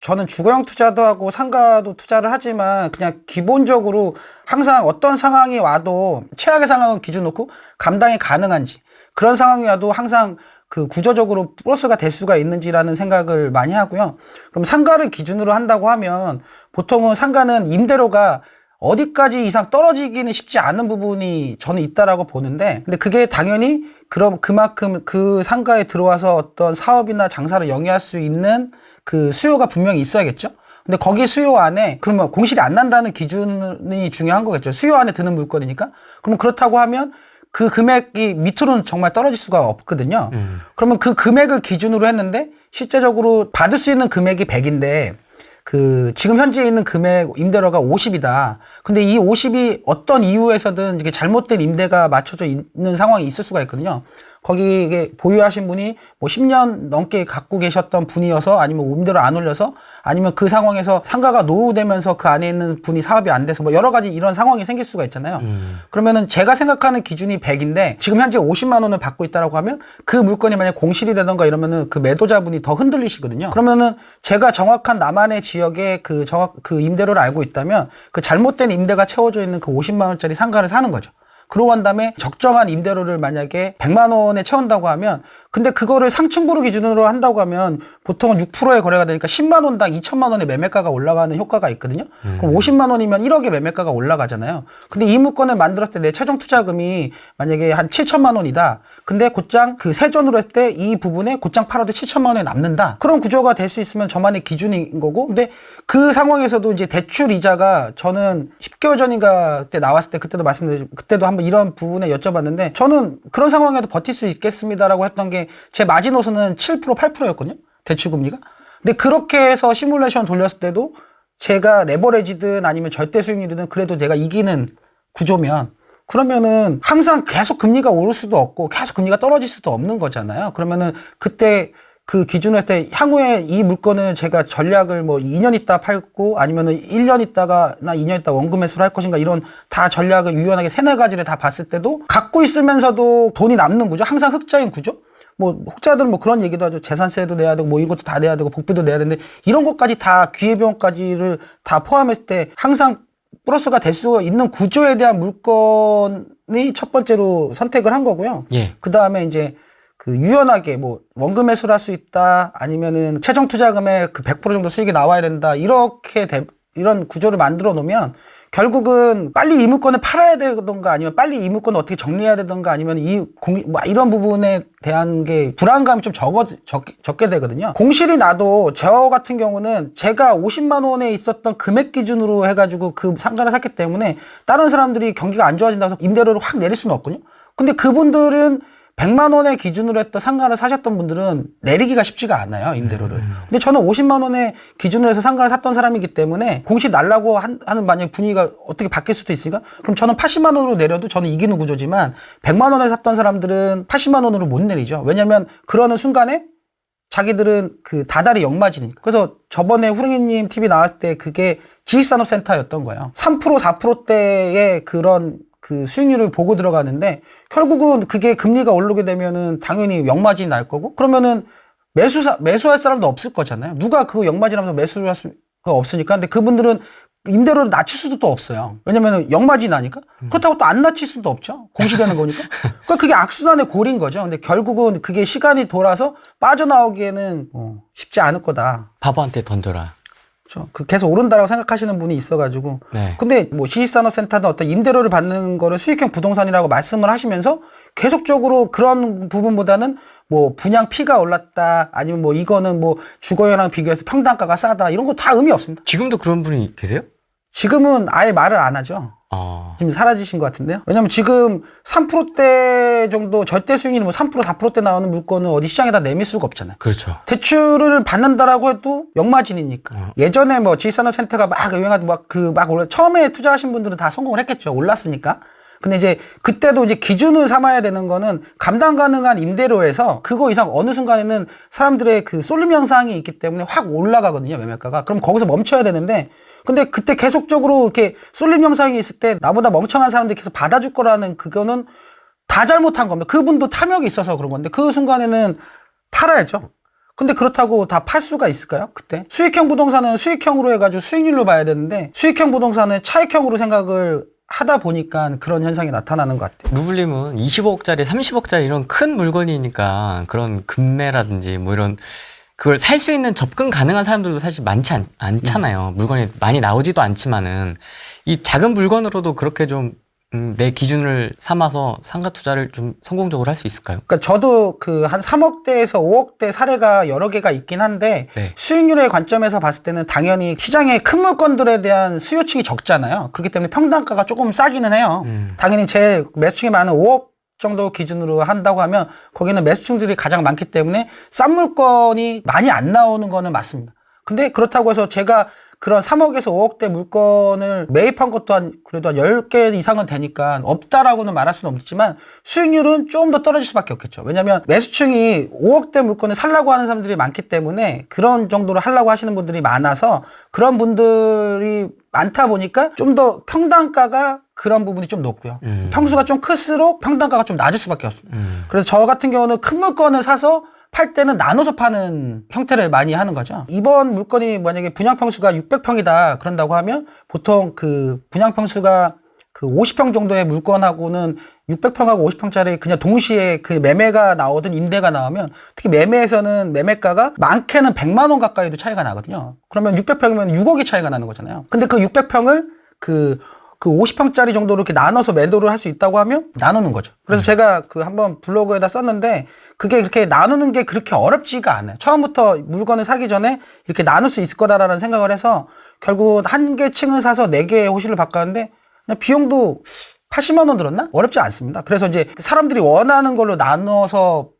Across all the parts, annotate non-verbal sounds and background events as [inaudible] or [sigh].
저는 주거형 투자도 하고 상가도 투자를 하지만 그냥 기본적으로 항상 어떤 상황이 와도 최악의 상황을 기준 놓고 감당이 가능한지 그런 상황이 와도 항상 그 구조적으로 플러스가 될 수가 있는지라는 생각을 많이 하고요. 그럼 상가를 기준으로 한다고 하면 보통은 상가는 임대료가 어디까지 이상 떨어지기는 쉽지 않은 부분이 저는 있다라고 보는데 근데 그게 당연히 그럼 그만큼 그 상가에 들어와서 어떤 사업이나 장사를 영위할 수 있는 그 수요가 분명히 있어야겠죠. 근데 거기 수요 안에 그러면 공실이 안 난다는 기준이 중요한 거겠죠. 수요 안에 드는 물건이니까. 그럼 그렇다고 하면 그 금액이 밑으로는 정말 떨어질 수가 없거든요. 음. 그러면 그 금액을 기준으로 했는데 실제적으로 받을 수 있는 금액이 100인데 그 지금 현재 있는 금액 임대료가 50이다. 근데 이 50이 어떤 이유에서든 이게 잘못된 임대가 맞춰져 있는 상황이 있을 수가 있거든요. 거기 이게 보유하신 분이 뭐 10년 넘게 갖고 계셨던 분이어서 아니면 임대료 안 올려서 아니면 그 상황에서 상가가 노후되면서 그 안에 있는 분이 사업이 안 돼서 뭐 여러 가지 이런 상황이 생길 수가 있잖아요. 그러면은 제가 생각하는 기준이 100인데 지금 현재 50만 원을 받고 있다라고 하면 그 물건이 만약 공실이 되던가 이러면은 그 매도자분이 더 흔들리시거든요. 그러면은 제가 정확한 나만의 지역에 그 정확 그 임대료를 알고 있다면 그 잘못된 임대가 채워져 있는 그 50만 원짜리 상가를 사는 거죠. 그러고 난 다음에 적정한 임대료를 만약에 100만 원에 채운다고 하면 근데 그거를 상층부로 기준으로 한다고 하면 보통은 6%의 거래가 되니까 10만 원당 2천만 원의 매매가가 올라가는 효과가 있거든요. 그럼 50만 원이면 1억의 매매가가 올라가잖아요. 근데 이 물건을 만들었을 때 내 최종 투자금이 만약에 한 7천만 원이다. 근데 곧장 그 세전으로 했을 때 이 부분에 곧장 팔아도 7천만 원이 남는다. 그런 구조가 될 수 있으면 저만의 기준인 거고. 근데 그 상황에서도 이제 대출 이자가 저는 10개월 전인가 때 나왔을 때 그때도 말씀드렸 그때도 한번 이런 부분에 여쭤봤는데 저는 그런 상황에도 버틸 수 있겠습니다라고 했던 게 제 마지노선은 7% 8%였거든요. 대출 금리가. 근데 그렇게 해서 시뮬레이션 돌렸을 때도 제가 레버레지든 아니면 절대 수익률이든 그래도 내가 이기는 구조면 그러면은 항상 계속 금리가 오를 수도 없고 계속 금리가 떨어질 수도 없는 거잖아요. 그러면은 그때 그 기준으로 했을 때 향후에 이 물건을 제가 전략을 뭐 2년 있다 팔고 아니면은 1년 있다가 나 2년 있다 원금 매수를 할 것인가 이런 다 전략을 유연하게 세네 가지를 다 봤을 때도 갖고 있으면서도 돈이 남는 구조 항상 흑자인 구조 뭐 혹자들은 뭐 그런 얘기도 하죠. 재산세도 내야 되고 뭐 이것도 다 내야 되고 복비도 내야 되는데 이런 것까지 다 기회비용까지를 다 포함했을 때 항상 플러스가 될 수 있는 구조에 대한 물건이 첫 번째로 선택을 한 거고요. 예. 그 다음에 이제 그 유연하게 뭐 원금 매수를 할 수 있다 아니면은 최종 투자금의 그 100% 정도 수익이 나와야 된다 이렇게 돼- 이런 구조를 만들어 놓으면 결국은 빨리 이 물건을 팔아야 되던가 아니면 빨리 이 물건을 어떻게 정리해야 되던가 아니면 이 공, 뭐 이런 부분에 대한 게 불안감이 좀 적어, 적, 적게 되거든요. 공실이 나도 저 같은 경우는 제가 50만 원에 있었던 금액 기준으로 해가지고 그 상가를 샀기 때문에 다른 사람들이 경기가 안 좋아진다고 해서 임대료를 확 내릴 수는 없거든요. 근데 그분들은 100만 원의 기준으로 했던 상가를 사셨던 분들은 내리기가 쉽지가 않아요, 임대료를. 근데 저는 50만 원의 기준으로 해서 상가를 샀던 사람이기 때문에 공시 날라고 한- 하는 만약 분위기가 어떻게 바뀔 수도 있으니까 그럼 저는 80만 원으로 내려도 저는 이기는 구조지만 100만 원에 샀던 사람들은 80만 원으로 못 내리죠. 왜냐면 그러는 순간에 자기들은 그 다달이 역마진이니까. 그래서 저번에 후랭이님 TV 나왔을 때 그게 지식산업센터였던 거예요. 3% 4%대의 그런 그 수익률을 보고 들어가는데 결국은 그게 금리가 오르게 되면은 당연히 역마진이 날 거고 그러면은 매수사 매수할 사람도 없을 거잖아요. 누가 그 역마진하면서 매수를 할 수가 없으니까. 근데 그분들은 임대료를 낮출 수도 또 없어요. 왜냐면은 역마진이 나니까. 그렇다고 또 안 낮출 수도 없죠. 공시되는 거니까. [laughs] 그러니까 그게 악순환의 골인 거죠. 근데 결국은 그게 시간이 돌아서 빠져나오기에는 어, 쉽지 않을 거다. 바보한테 던져라. 그렇죠. 그 계속 오른다라고 생각하시는 분이 있어가지고. 네. 근데 뭐 시립산업센터든 어떤 임대료를 받는 거를 수익형 부동산이라고 말씀을 하시면서 계속적으로 그런 부분보다는 뭐 분양 피가 올랐다 아니면 뭐 이거는 뭐 주거용랑 비교해서 평당가가 싸다 이런 거 다 의미 없습니다. 지금도 그런 분이 계세요? 지금은 아예 말을 안 하죠. 아. 지금 사라지신 것 같은데요. 왜냐면 지금 3%대 정도 절대 수익률이 뭐3% 4%대 나오는 물건은 어디 시장에다 내밀 수가 없잖아요. 그렇죠. 대출을 받는다라고 해도 역마진이니까. 어. 예전에 뭐 지산업센터가 막 유행하고 막그 막 올라 처음에 투자하신 분들은 다 성공을 했겠죠. 올랐으니까. 근데 이제 그때도 이제 기준을 삼아야 되는 거는 감당 가능한 임대료에서 그거 이상 어느 순간에는 사람들의 그 쏠림 현상이 있기 때문에 확 올라가거든요. 매매가가. 그럼 거기서 멈춰야 되는데 근데 그때 계속적으로 이렇게 쏠림 현상이 있을 때 나보다 멍청한 사람들이 계속 받아줄 거라는 그거는 다 잘못한 겁니다. 그분도 탐욕이 있어서 그런 건데 그 순간에는 팔아야죠. 근데 그렇다고 다 팔 수가 있을까요? 그때 수익형 부동산은 수익형으로 해가지고 수익률로 봐야 되는데 수익형 부동산은 차익형으로 생각을 하다 보니까 그런 현상이 나타나는 것 같아요. 루블님은 25억짜리, 30억짜리 이런 큰 물건이니까 그런 금매라든지 뭐 이런 그걸 살 수 있는 접근 가능한 사람들도 사실 많지 않, 않잖아요. 물건이 많이 나오지도 않지만은 이 작은 물건으로도 그렇게 좀 음, 내 기준을 삼아서 상가 투자를 좀 성공적으로 할 수 있을까요? 그러니까 저도 그 한 3억대에서 5억대 사례가 여러 개가 있긴 한데 네. 수익률의 관점에서 봤을 때는 당연히 시장의 큰 물건들에 대한 수요층이 적잖아요. 그렇기 때문에 평단가가 조금 싸기는 해요. 음. 당연히 제 매수층이 많은 5억 정도 기준으로 한다고 하면 거기는 매수층들이 가장 많기 때문에 싼 물건이 많이 안 나오는 거는 맞습니다. 근데 그렇다고 해서 제가 그런 3억에서 5억대 물건을 매입한 것도 한 그래도 한 10개 이상은 되니까 없다라고는 말할 수는 없지만 수익률은 좀 더 떨어질 수밖에 없겠죠. 왜냐하면 매수층이 5억대 물건을 살라고 하는 사람들이 많기 때문에 그런 정도로 하려고 하시는 분들이 많아서 그런 분들이 많다 보니까 좀 더 평단가가 그런 부분이 좀 높고요. 음. 평수가 좀 클수록 평단가가 좀 낮을 수밖에 없습니다. 음. 그래서 저 같은 경우는 큰 물건을 사서 팔 때는 나눠서 파는 형태를 많이 하는 거죠. 이번 물건이 만약에 분양 평수가 600평이다 그런다고 하면 보통 그 분양 평수가 그 50평 정도의 물건하고는 600평하고 50평짜리 그냥 동시에 그 매매가 나오든 임대가 나오면 특히 매매에서는 매매가가 많게는 100만 원 가까이도 차이가 나거든요. 그러면 600평이면 6억이 차이가 나는 거잖아요. 근데 그 600평을 그 그 50평짜리 정도로 이렇게 나눠서 매도를 할 수 있다고 하면 나누는 거죠. 그래서 제가 그 한번 블로그에다 썼는데 그게 그렇게 나누는 게 그렇게 어렵지가 않아요. 처음부터 물건을 사기 전에 이렇게 나눌 수 있을 거다라는 생각을 해서 결국 한개 층을 사서 네 개의 호실을 바꿨는데 그냥 비용도 80만 원 들었나? 어렵지 않습니다. 그래서 이제 사람들이 원하는 걸로 나눠서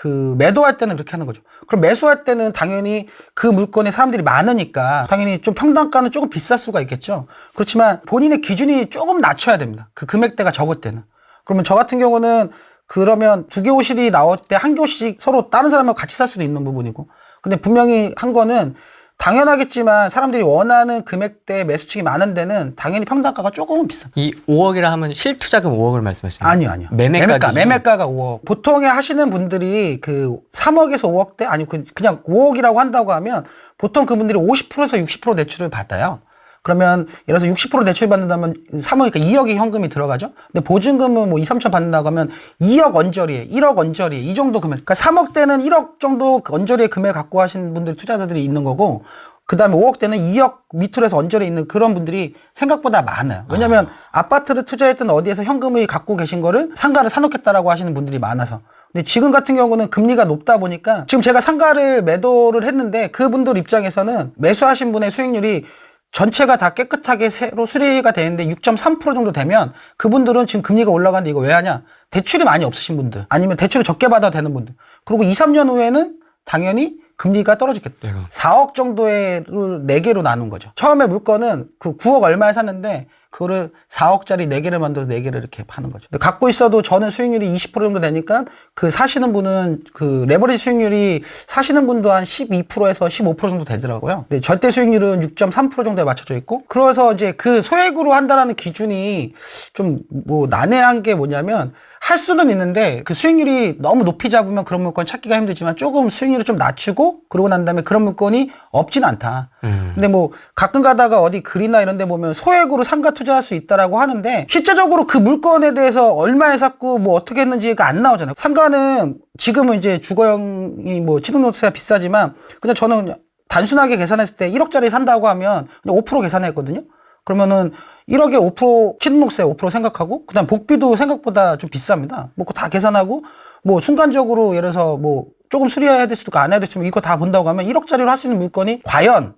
그 매도할 때는 그렇게 하는 거죠. 그럼 매수할 때는 당연히 그 물건에 사람들이 많으니까 당연히 좀 평단가는 조금 비쌀 수가 있겠죠. 그렇지만 본인의 기준이 조금 낮춰야 됩니다. 그 금액대가 적을 때는. 그러면 저 같은 경우는 그러면 두개 호실이 나올 때 한개 호실씩 서로 다른 사람하고 같이 살 수도 있는 부분이고. 근데 분명히 한 거는 당연하겠지만 사람들이 원하는 금액대 매수층이 많은 데는 당연히 평단가가 조금은 비쌉니다. 이 5억이라 하면 실투자금 5억을 말씀하시는 거예요? 아니요, 아니요. 매매가 매매가? 매매가가 5억. 보통에 하시는 분들이 그 3억에서 5억대 아니 그 그냥 5억이라고 한다고 하면 보통 그분들이 50%에서 60% 대출을 받아요. 그러면 예를 들어서 60% 대출 받는다면 3억이니까 2억이 현금이 들어가죠. 근데 보증금은 뭐 2, 3천 받는다고 하면 2억 언저리에 1억 언저리에 이 정도 금액. 그러니까 3억대는 1억 정도 그 언저리의 금액 갖고 하시는 분들 투자자들이 있는 거고 그다음에 5억 대는 2억 밑으로 해서 언저리에 있는 그런 분들이 생각보다 많아요. 왜냐면 아. 파트를 투자했든 어디에서 현금을 갖고 계신 거를 상가를 사놓겠다라고 하시는 분들이 많아서. 근데 지금 같은 경우는 금리가 높다 보니까 지금 제가 상가를 매도를 했는데 그분들 입장에서는 매수하신 분의 수익률이 전체가 다 깨끗하게 새로 수리가 되는데 6.3% 정도 되면 그분들은 지금 금리가 올라가는데 이거 왜 하냐? 대출이 많이 없으신 분들 아니면 대출을 적게 받아도 되는 분들 그리고 2, 3년 후에는 당연히 금리가 떨어지겠다. 네. 4억 정도를 4개로 나눈 거죠. 처음에 물건은 그 9억 얼마에 샀는데 그거를 4억짜리 4개를 만들어서 4개를 이렇게 파는 거죠. 갖고 있어도 저는 수익률이 20% 정도 되니까 그 사시는 분은 그 레버리지 수익률이 사시는 분도 한 12%에서 15% 정도 되더라고요. 근데 절대 수익률은 6.3% 정도에 맞춰져 있고 그래서 이제 그 소액으로 한다라는 기준이 좀 뭐 난해한 게 뭐냐면 할 수는 있는데 그 수익률이 너무 높이 잡으면 그런 물건 찾기가 힘들지만 조금 수익률을 좀 낮추고 그러고 난 다음에 그런 물건이 없진 않다. 음. 근데 뭐 가끔 가다가 어디 글이나 이런 데 보면 소액으로 상가 투자할 수 있다라고 하는데 실제적으로 그 물건에 대해서 얼마에 샀고 뭐 어떻게 했는지가 안 나오잖아요. 상가는 지금은 이제 주거용이 뭐 취득요소가 비싸지만 그냥 저는 단순하게 계산했을 때 1억짜리 산다고 하면 그냥 5% 계산했거든요. 그러면은 1억에 5% 취득세 5% 생각하고 그다음 복비도 생각보다 좀 비쌉니다. 뭐 그거 다 계산하고 뭐 순간적으로 예를 들어서 뭐 조금 수리해야 될 수도 있고 안 해야 될 수도 있고 이거 다 본다고 하면 1억짜리로 할 수 있는 물건이 과연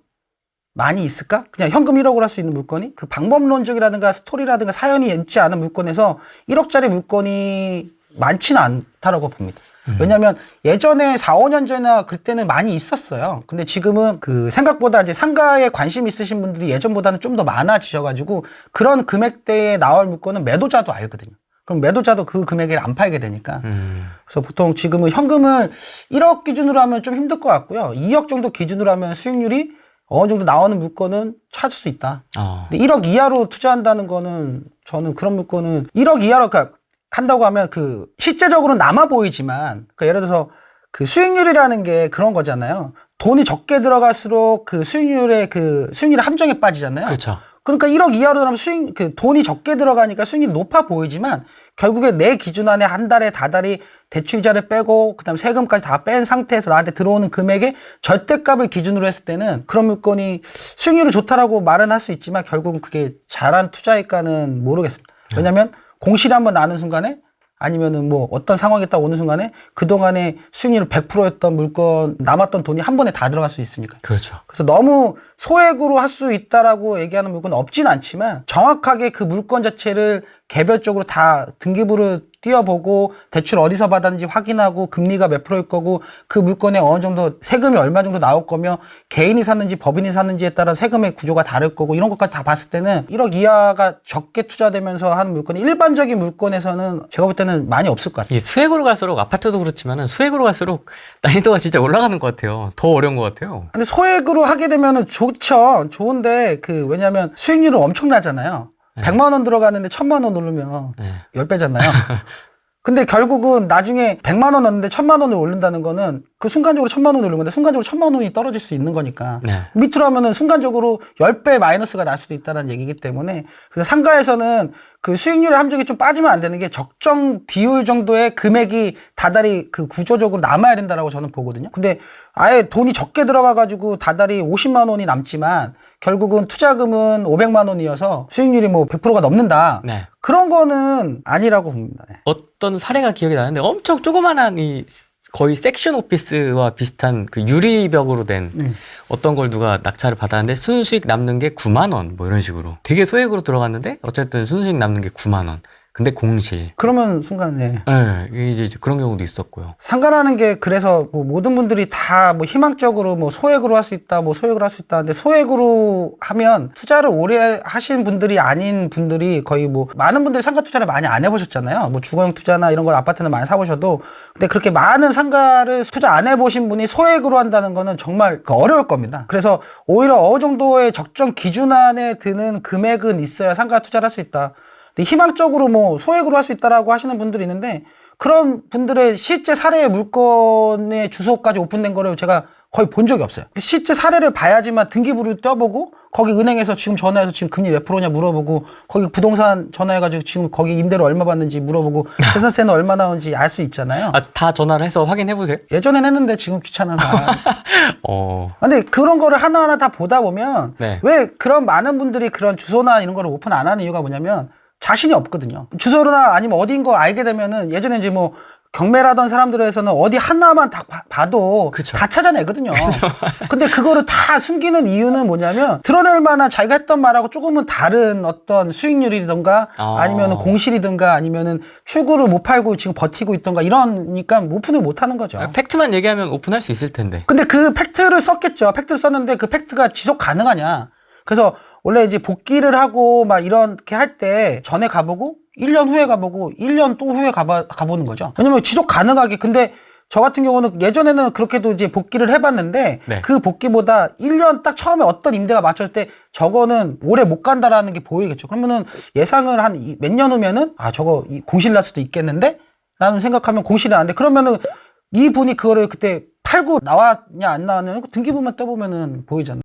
많이 있을까? 그냥 현금 1억으로 할 수 있는 물건이 그 방법론적이라든가 스토리라든가 사연이 있지 않은 물건에서 1억짜리 물건이 많지는 않다라고 봅니다. 왜냐하면 예전에 4, 5년 전이나 그때는 많이 있었어요. 근데 지금은 그 생각보다 이제 상가에 관심 있으신 분들이 예전보다는 좀 더 많아지셔가지고 그런 금액대에 나올 물건은 매도자도 알거든요. 그럼 매도자도 그 금액에 안 팔게 되니까. 음. 그래서 보통 지금은 현금을 1억 기준으로 하면 좀 힘들 것 같고요. 2억 정도 기준으로 하면 수익률이 어느 정도 나오는 물건은 찾을 수 있다. 어. 근데 1억 이하로 투자한다는 거는 저는 그런 물건은 1억 이하로 그러니까 한다고 하면 그 실제적으로는 남아 보이지만 그러니까 예를 들어서 그 수익률이라는 게 그런 거잖아요. 돈이 적게 들어갈수록 그 수익률의 그 수익률의 함정에 빠지잖아요. 그렇죠. 그러니까 1억 이하로 들어가면 수익 그 돈이 적게 들어가니까 수익률이 높아 보이지만 결국에 내 기준 안에 한 달에 다달이 대출 이자를 빼고 그다음 세금까지 다 뺀 상태에서 나한테 들어오는 금액의 절대값을 기준으로 했을 때는 그런 물건이 수익률이 좋다라고 말은 할 수 있지만 결국은 그게 잘한 투자일까는 모르겠습니다. 왜냐하면 공실이 한번 나는 순간에 아니면은 뭐 어떤 상황이 딱 오는 순간에 그동안에 수익률 100%였던 물건 남았던 돈이 한 번에 다 들어갈 수 있으니까. 그렇죠. 그래서 너무 소액으로 할 수 있다라고 얘기하는 물건은 없진 않지만 정확하게 그 물건 자체를 개별적으로 다 등기부를 띄어보고 대출 어디서 받았는지 확인하고 금리가 몇 프로일 거고 그 물건에 어느 정도 세금이 얼마 정도 나올 거며 개인이 샀는지 법인이 샀는지에 따라 세금의 구조가 다를 거고 이런 것까지 다 봤을 때는 1억 이하가 적게 투자되면서 하는 물건이 일반적인 물건에서는 제가 볼 때는 많이 없을 것 같아요. 이 수액으로 갈수록 아파트도 그렇지만은 수액으로 갈수록 난이도가 진짜 올라가는 것 같아요. 더 어려운 것 같아요. 근데 소액으로 하게 되면은 좋죠. 좋은데 그 왜냐면 수익률은 엄청나잖아요. 100만 원 들어가는데 1000만 원 오르면 네. 10배잖아요. [laughs] 근데 결국은 나중에 100만 원 넣는데 1000만 원을 오른다는 거는 그 순간적으로 1000만 원을 오른 건데 순간적으로 1000만 원이 떨어질 수 있는 거니까. 네. 밑으로 하면은 순간적으로 10배 마이너스가 날 수도 있다는 얘기이기 때문에 그래서 상가에서는 그 수익률의 함정이 좀 빠지면 안 되는 게 적정 비율 정도의 금액이 다달이 그 구조적으로 남아야 된다라고 저는 보거든요. 근데 아예 돈이 적게 들어가 가지고 다달이 50만 원이 남지만 결국은 투자금은 500만 원이어서 수익률이 뭐 100%가 넘는다. 네. 그런 거는 아니라고 봅니다. 네. 어떤 사례가 기억이 나는데 엄청 조그만한 이 거의 섹션 오피스와 비슷한 그 유리벽으로 된 네. 어떤 걸 누가 낙찰을 받았는데 순수익 남는 게 9만 원 뭐 이런 식으로 되게 소액으로 들어갔는데 어쨌든 순수익 남는 게 9만 원 근데 공실 그러면 순간에 네, 이게 이제 그런 경우도 있었고요 상가라는 게 그래서 뭐 모든 분들이 다 뭐 희망적으로 뭐 소액으로 할 수 있다, 뭐 소액으로 할 수 있다. 근데 소액으로 하면 투자를 오래 하신 분들이 아닌 분들이 거의 뭐 많은 분들이 상가 투자를 많이 안 해보셨잖아요. 뭐 주거용 투자나 이런 걸 아파트는 많이 사보셔도 근데 그렇게 많은 상가를 투자 안 해보신 분이 소액으로 한다는 거는 정말 그 어려울 겁니다. 그래서 오히려 어느 정도의 적정 기준 안에 드는 금액은 있어야 상가 투자를 할 수 있다. 희망적으로 뭐 소액으로 할 수 있다라고 하시는 분들이 있는데 그런 분들의 실제 사례의 물건의 주소까지 오픈된 거를 제가 거의 본 적이 없어요. 실제 사례를 봐야지만 등기부를 떼보고 거기 은행에서 지금 전화해서 지금 금리 몇 프로냐 물어보고 거기 부동산 전화해가지고 지금 거기 임대료 얼마 받는지 물어보고 [laughs] 재산세는 얼마 나오는지 알 수 있잖아요. 아 다 전화를 해서 확인해 보세요 예전엔 했는데 지금 귀찮아서. [laughs] 어 근데 그런 거를 하나하나 다 보다 보면 네. 왜 그런 많은 분들이 그런 주소나 이런 거를 오픈 안 하는 이유가 뭐냐면 자신이 없거든요. 주소나 아니면 어딘 거 알게 되면은 예전에 이제 뭐 경매라던 사람들에서는 어디 하나만 다 봐- 봐도 그쵸. 다 찾아내거든요. [laughs] 근데 그거를 다 숨기는 이유는 뭐냐면 드러낼 만한 자기가 했던 말하고 조금은 다른 어떤 수익률이든가 아. 아니면은 공실이든가 아니면은 출구를 못 팔고 지금 버티고 있던가 이러니까 오픈을 못 하는 거죠. 팩트만 얘기하면 오픈할 수 있을 텐데 근데 그 팩트를 썼겠죠. 팩트를 썼는데 그 팩트가 지속 가능하냐. 그래서 원래 이제 복귀를 하고 막 이렇게 할 때 전에 가보고 1년 후에 가보고 1년 또 후에 가봐, 가보는 거죠. 왜냐면 지속 가능하게. 근데 저 같은 경우는 예전에는 그렇게도 이제 복귀를 해봤는데 네. 그 복귀보다 1년 딱 처음에 어떤 임대가 맞췄을 때 저거는 오래 못 간다라는 게 보이겠죠. 그러면은 예상을 한 몇 년 후면은 아 저거 이 공실 날 수도 있겠는데? 라는 생각하면 공실이 안 돼. 그러면은 이 분이 그거를 그때 팔고 나왔냐 안 나왔냐 등기부만 떠보면은 보이잖아요.